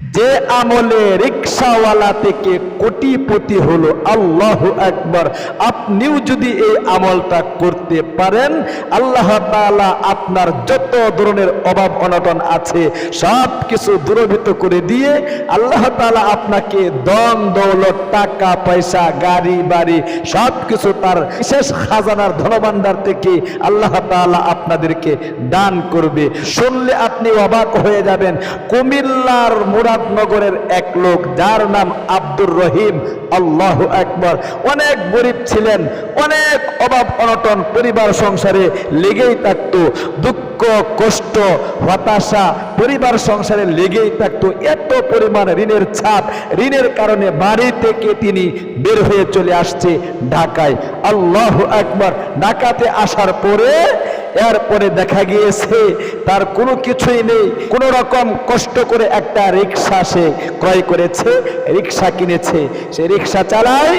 যে আমলে রিক্সাওয়ালা থেকে কোটিপতি হলো আল্লাহ একবার আপনিও যদি এই আমলটা করতে পারেন, আল্লাহ তাআলা আপনার যত ধরনের অভাব অনটন আছে সব কিছু দূরভূত করে দিয়ে আল্লাহ তাআলা আপনাকে দন দৌলত, টাকা, পয়সা, গাড়ি, বাড়ি সব কিছু তার বিশেষ খাজানার ধনভাণ্ডার থেকে আল্লাহ তাআলা আপনাদেরকে দান করবে। শুনলে আপনি অবাক হয়ে যাবেন, কুমিল্লার মুরাদনগরের এক লোক, যার নাম আব্দুর রহিম। আল্লাহ একবার অনেক গরিব ছিলেন, অনেক অভাব অনটন, পরিবার সংসারে লেগেই থাকতো, দুঃখ, কষ্ট, হতাশা, পরিবার সংসারে লেগেই থাকতো। এত পরিমাণ ঋণের ছাপ, ঋণের কারণে বাড়ি থেকে তিনি বের হয়ে চলে আসছে ঢাকায়। আল্লাহ একবার ঢাকাতে আসার পরে এরপরে দেখা গিয়েছে, তার কোনো কিছুই নেই। কোন রকম কষ্ট করে একটা রিক্সা সে ক্রয় করেছে রিক্সা কিনেছে। সে রিক্সা চালায়,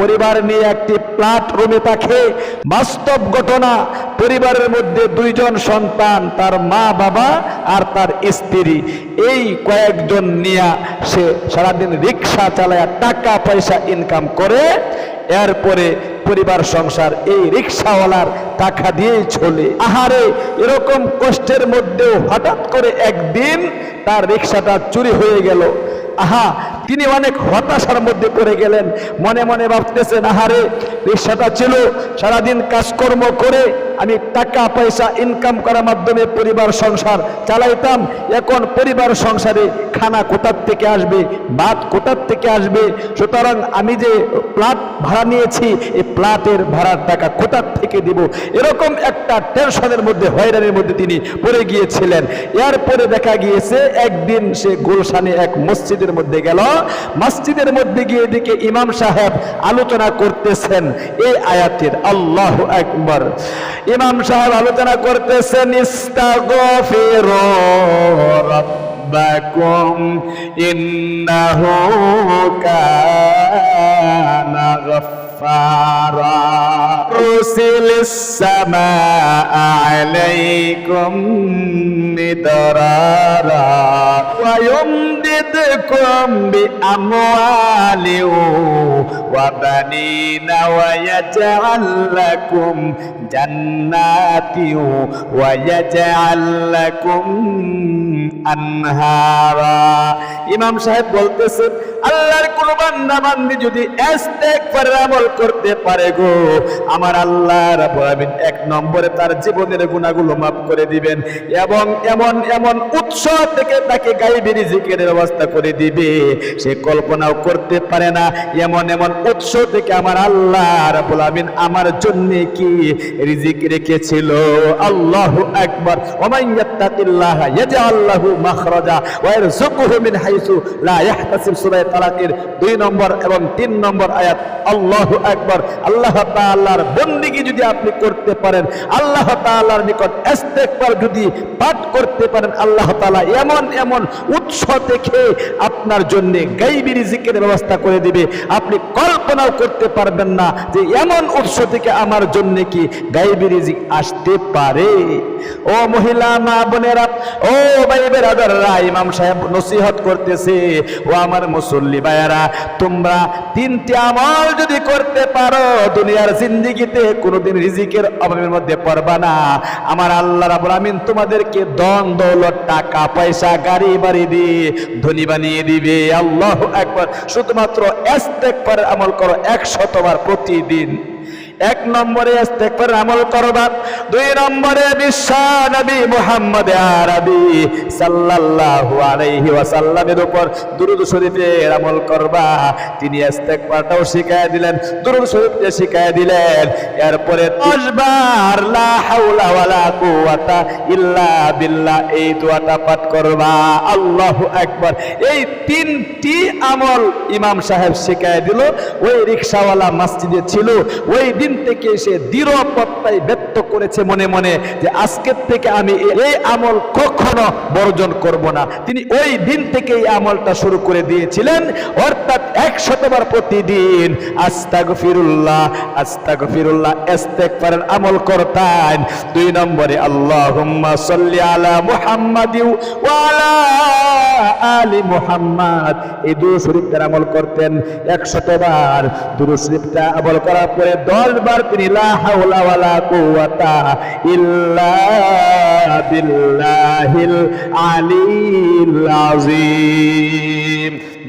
পরিবার নিয়ে একটি প্লাট রুমে থাকে। বাস্তব ঘটনা, পরিবারের মধ্যে দুইজন সন্তান, তার মা বাবা আর তার স্ত্রী। এই কয়েকজন নিয়ে সে সারাদিন রিক্সা চালায় টাকা পয়সা ইনকাম করে। এরপরে পরিবার, সংসার, এই রিক্সাওয়ালার টাকা দিয়েই চলে। আহারে, এরকম কষ্টের মধ্যেও হঠাৎ করে একদিন তার রিক্সাটা চুরি হয়ে গেল। আহা, তিনি অনেক হতাশার মধ্যে পড়ে গেলেন। মনে মনে ভাবতেছেন, আহারে, রিক্সাটা ছিল, সারাদিন কাজকর্ম করে আমি টাকা, পয়সা ইনকাম করার মাধ্যমে পরিবার, সংসার চালাইতাম। এখন পরিবার, সংসারে খানা কোথার থেকে আসবে, ভাত কোথার থেকে আসবে। সুতরাং আমি যে প্লাট ভাড়া নিয়েছি, এই প্লাটের ভাড়ার টাকা কোথার থেকে দিব। এরকম একটা টেনশনের মধ্যে, হয়রানির মধ্যে তিনি পড়ে গিয়েছিলেন। এরপরে দেখা গিয়েছে, একদিন সে গুলশানে এক মসজিদের মধ্যে গেল। মসজিদের মধ্যে গিয়ে দিকে ইমাম সাহেব আলোচনা করতেছেন। এই আয়াতের আল্লাহ একবার ইমাম সাহেব আলোচনা করতেছেন ইস্তাগফিরু রাব্বাকুম ইন্নাহু কানা গাফফারা। রুসিলিস সামাআ আলাইকুম মিদরারা ওয়া ويمددكم بأموال وبنين ويجعل لكم جنات ويجعل لكم ইমাম সাহেব বলতেছেন, আল্লাহর কোন বান্দা বান্দি যদি আমল করতে পারে গো, আমার আল্লাহ এক নম্বরে তার জীবনের গুনাহগুলো মাফ করে দিবেন এবং এমন এমন উৎস থেকে তাকে গাইবি রিজিকের ব্যবস্থা করে দিবে। সে কল্পনাও করতে পারে না, এমন এমন উৎস থেকে আমার আল্লাহ রাব্বুল আমার জন্য কি রিজিক রেখেছিল? আল্লাহু আকবার। ওমান ইয়াত্তাকিল্লাহ ইয়াজআল লাহু মিন হাইসু লা ইয়াহতাসিব সূরা তালাকের দুই নম্বর এবং তিন নম্বর আয়াত। আল্লাহু আকবার। আল্লাহ তাআলার যদি আপনি করতে পারেন, আল্লাহ তাআলার নিকট ইস্তেগফার যদি পাঠ করতে পারেন, আল্লাহ তাআলা এমন এমন উৎস থেকে আপনার জন্য গাইবি রিজিকের ব্যবস্থা করে দিবে। আপনি কল্পনাও করতে পারবেন না যে এমন উৎস থেকে আমার জন্য কি গাইবি রিজিক আসতে পারে। ও মহিলা, মা বোনেরা, ও ভাই বেরাদাররা, ইমাম সাহেব নসিহত করতেছে, ও আমার মুসল্লি ভাইয়ারা, তোমরা তিনটি আমল যদি করতে পারো, দুনিয়ার জিন্দিগিতে কোনোদিন রিজিকের অভাবের মধ্যে পড়বা না। আমার আল্লাহ রাবুল আমিন তোমাদেরকে দন দৌলত, টাকা, পয়সা, গাড়ি বাড়ি দিয়ে ধনী বানিয়ে দিবে। আল্লাহ একবার শুধুমাত্র এস্তেকবারের আমল করো একশতবার প্রতিদিন। এক নম্বরে ইস্তেগফার আমল করবা, দুই নম্বরে বিশ্ব নবী মুহাম্মদ আরবি সাল্লাল্লাহু আলাইহি ওয়াসাল্লামের উপর দুরূদ শরীফের আমল করবা। তিনি ইস্তেগফারটাও শিখায় দিলেন, দুরূদ শরীফকে শিখায় দিলেন। এরপরে 10 বার লা হাওলা ওয়ালা কুওয়াতা ইল্লা বিল্লাহ এই দোয়াটা পাঠ করবা। আল্লাহু আকবার। এই তিনটি আমল ইমাম সাহেব শিখায় দিল। ওই রিকশাওয়ালা মসজিদে ছিল, ওই থেকে সে দৃঢ় পত্তায় ব্যক্ত করেছে মনে মনে যে আজকের থেকে আমি এই আমল কখনো বর্জন করব না। তিনি ওই দিন থেকে এই আমলটা শুরু করে দিয়েছিলেন। অর্থাৎ একশতবার প্রতিদিন আস্তাগফিরুল্লাহ আস্তাগফিরুল্লাহ, ইস্তেগফারের আমল করতেন। দুই নম্বরে আল্লাহ সাল্লি আলা মুহাম্মাদি ওয়া আলা মুহাম্মাদ। এই দুরূদ শরীফটার আমল করতেন একশতবার। দুরূদ শরীফটা আমল করার পরে দশ বার তিনি লা হাওলা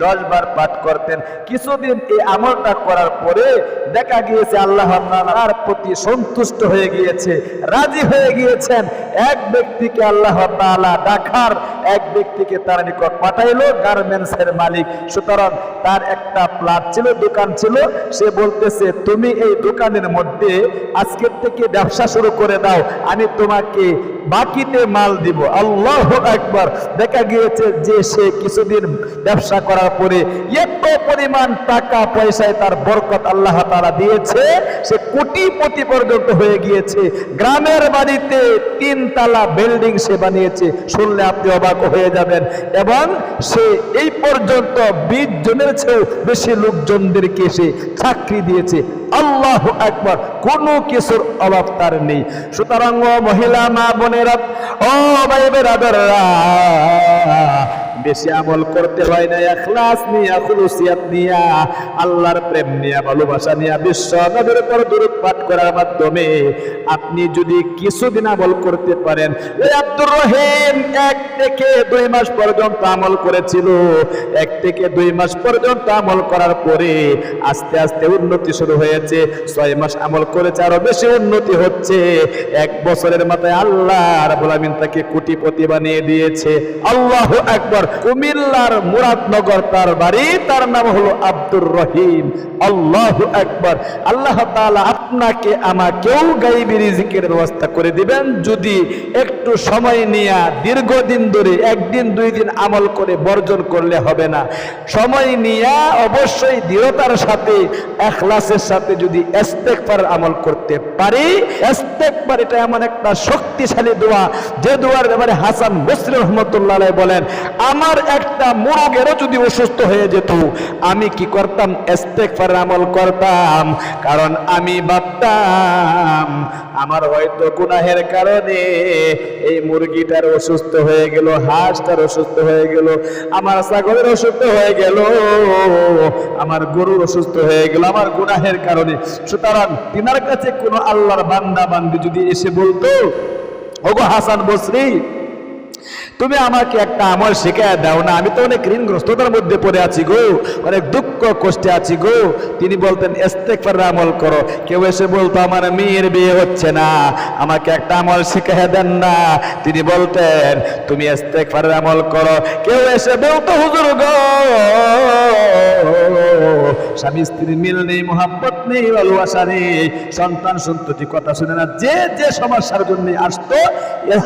দশ বার পাঠ করতেন। কিছুদিন এই আমলটা করার পরে দেখা গিয়েছে আল্লাহ আল্লাহর প্রতি সন্তুষ্ট হয়ে গিয়েছে, রাজি হয়ে গিয়েছেন। এক ব্যক্তিকে আল্লাহ তালা ডাকার এক ব্যক্তিকে তার নিকট পাঠাইলো গার্মেন্টসের মালিক। সুতরাং তার একটা প্লাট ছিল, দোকান ছিল। সে বলতেছে, তুমি এই দোকানের মধ্যে আজকের থেকে ব্যবসা শুরু করে দাও, আমি তোমাকে বাকিতে মাল দিব। আল্লাহ একবার দেখা গিয়েছে যে সে কিছুদিন ব্যবসা করার পরে এত পরিমাণ টাকা, পয়সায় তার বরকত আল্লাহ তারা দিয়েছে। সে কোটিপতি পর্যন্ত হয়ে গিয়েছে। গ্রামের বাড়িতে তিন তালা বিল্ডিং সে বানিয়েছে। শুনলে আপনি অবাক হয়ে যাবেন। এবং সে এই পর্যন্ত বিশ জনের চেয়েও বেশি লোকজনদেরকে সে চাকরি দিয়েছে। আল্লাহ একবার কোনো কিছুর অভাব তার নেই। সুতরাং মহিলা, মা বোনেরা বেশি আমল করতে হয় না, এখলাস নিয়া, খুলুসিয়াত নিয়া, আল্লাহর প্রেম নিয়া, ভালোবাসা নিয়া, বিশ্ব নবীর উপর দূরত পাঠ করার মাধ্যমে আপনি যদি কিছুদিন আমল করতে পারেন। আব্দুর রহিম এক থেকে দুই মাস পর্যন্ত আমল করেছিল। এক থেকে দুই মাস পর্যন্ত আমল করার পরে আস্তে আস্তে উন্নতি শুরু হয়েছে। ছয় মাস আমল করেছে, আরও বেশি উন্নতি হচ্ছে। এক বছরের মাথায় আল্লাহ রাব্বুল আমিন তাকে কোটিপতি বানিয়ে দিয়েছে। আল্লাহ একবার কুমিল্লার মুরাদনগর তার বাড়ি, তার নাম হলো আব্দুর রহিম। আল্লাহ একবার আল্লাহ তাআলা আপনাকে আমাকেও গাইবি রিজিকের ব্যবস্থা করে দিবেন। যদি একটু সময় নিয়ে দীর্ঘদিন ধরে একদিন, দুই দিন আমল করে বর্জন করলে হবে না। সময় নিয়ে অবশ্যই দৃঢ়তার সাথে, এখলাসের সাথে যদি ইস্তেগফার আমল করতে পারি, ইস্তেগফার এটা এমন একটা শক্তিশালী দোয়া। যে দোয়ার ব্যাপারে হাসান বসরি রহমতুল্লাহ বলেন, আমার একটা মুরগেরও যদি অসুস্থ হয়ে যেত, আমি কি করতাম? ইস্তেগফার আমল করতাম। কারণ আমি ভাবতাম আমার হয়তো গুনাহের কারণে এই মুরগিটার অসুস্থ হয়ে গেল, হাঁসটার অসুস্থ হয়ে গেল, আমার ছাগলের অসুস্থ হয়ে গেল, আমার গরুর অসুস্থ হয়ে গেল, আমার গুনাহের কারণে। সুতরাং তিনার কাছে কোনো আল্লাহর বান্দা বান্দি যদি এসে বলতো, ওগো হাসান বসরি তুমি আমাকে একটা আমল শেখায় দাও না। আমি তো অনেক ঋণগ্রস্ততার মধ্যে পড়ে আছি গো, অনেক দুঃখ কষ্টে আছি গো। তিনি বলতেন, ইস্তেগফার আমল করো। কেউ এসে বলতো, আমার মেয়ের বিয়ে হচ্ছে না, আমাকে একটা আমল শেখায় দেন না। তিনি বলতেন, তুমি ইস্তেগফার আমল করো। কেউ এসে বলতো, হুজুর গো স্বামী স্ত্রীর মিল নেই মোহাম্মত নেই, ভালোবাসা নেই। সন্তান সন্ততি কথা শুনে না, যে যে সমস্যার জন্য আসতো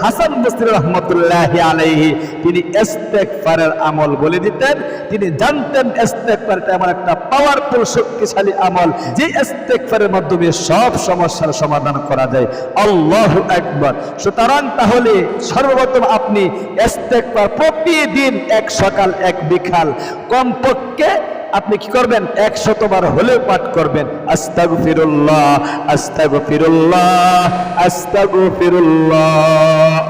হাসান বস্তির রহমতুল্লাহ আলাইহি, তিনি ইস্তেগফারের আমল বলে দিতেন। তিনি জানতেন ইস্তেগফার এটা এমন একটা পাওয়ারফুল শক্তিশালী আমল, যে ইস্তেগফারের মাধ্যমে সব সমস্যার সমাধান করা যায়। আল্লাহু একবার সুতরাং তাহলে সর্বপ্রথম আপনি ইস্তেগফার প্রতিদিন এক সকাল, এক বিকাল, কমপক্ষে আপনি কি করবেন? একশতবার হলেও পাঠ করবেন। আস্তাগফিরুল্লাহ আস্তাগফিরুল্লাহ আস্তাগফিরুল্লাহ।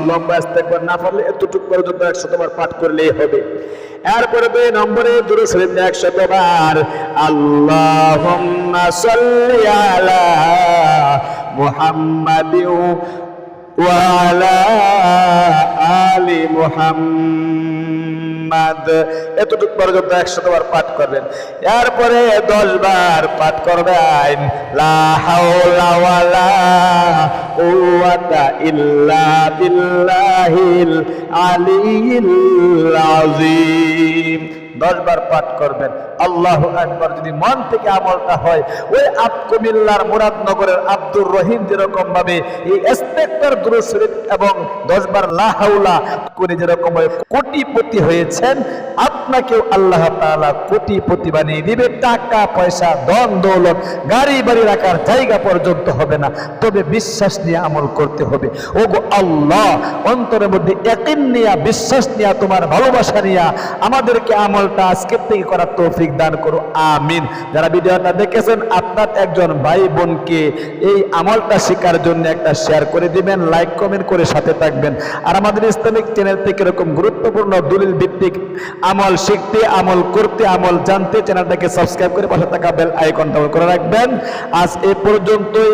লম্বা আস্তাগফির না পারলে এতটুকু পর্যন্ত একশতবার পাঠ করলেই হবে। এরপরে দুই নম্বরে দুরু শরীফ একশতবার, আল্লাহুম্মা সাল্লি আলা মুহাম্মাদিন ওয়া আলা আলি মুহাম্মাদ। এতটুকু পর্যন্ত একশত বার পাঠ করবেন। এরপরে দশ বার পাঠ করবেন। লা হাওলা ইল্লা বিল্লাহিল আলিয়্যিল আযীম। দশ বার পাঠ করবেন। আল্লাহ একবার যদি মন থেকে আমলটা হয়, ওই আপ কুমিল্লার মুরাদনগরের আব্দুর রহিম যেরকম ভাবে এই ইন্সপেক্টর দুরুদ শরীফ এবং দশ বার লাহাউলা করে যেরকম কোটিপতি হয়েছেন, আপনাকেও আল্লাহ তাআলা কোটিপতি বানিয়ে দিবে। টাকা, পয়সা, ধন, দৌলত, গাড়ি বাড়ি রাখার জায়গা পর্যন্ত হবে না। তবে বিশ্বাস নিয়ে আমল করতে হবে। ও গো আল্লাহ, অন্তরের মধ্যে একিন নিয়া, বিশ্বাস নিয়া, তোমার ভালোবাসা নিয়া আমাদেরকে আমলটা আজকের থেকে করার তৌফিক দান করো, আমিন। যারা ভিডিওটা দেখেছেন, আপনার একজন ভাই বোনকে এই আমলটা শেখার জন্য একটা শেয়ার করে দিবেন লাইক কমেন্ট করে সাথে থাকবেন। আর আমাদের ইসলামিক চ্যানেল থেকে এরকম গুরুত্বপূর্ণ দলিল ভিত্তিক আমল শিখতে, আমল করতে, আমল জানতে চ্যানেলটাকে সাবস্ক্রাইব করে পাশে থাকা বেল আইকনটা করে রাখবেন। আজ এ পর্যন্তই,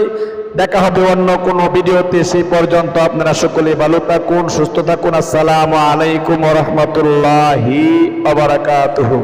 দেখা হবে অন্য কোনো ভিডিওতে, সেই পর্যন্ত আপনারা সকলে ভালো থাকুন, সুস্থ থাকুন। আসসালামু আলাইকুম রহমতুল্লাহি আবরাকাতুহু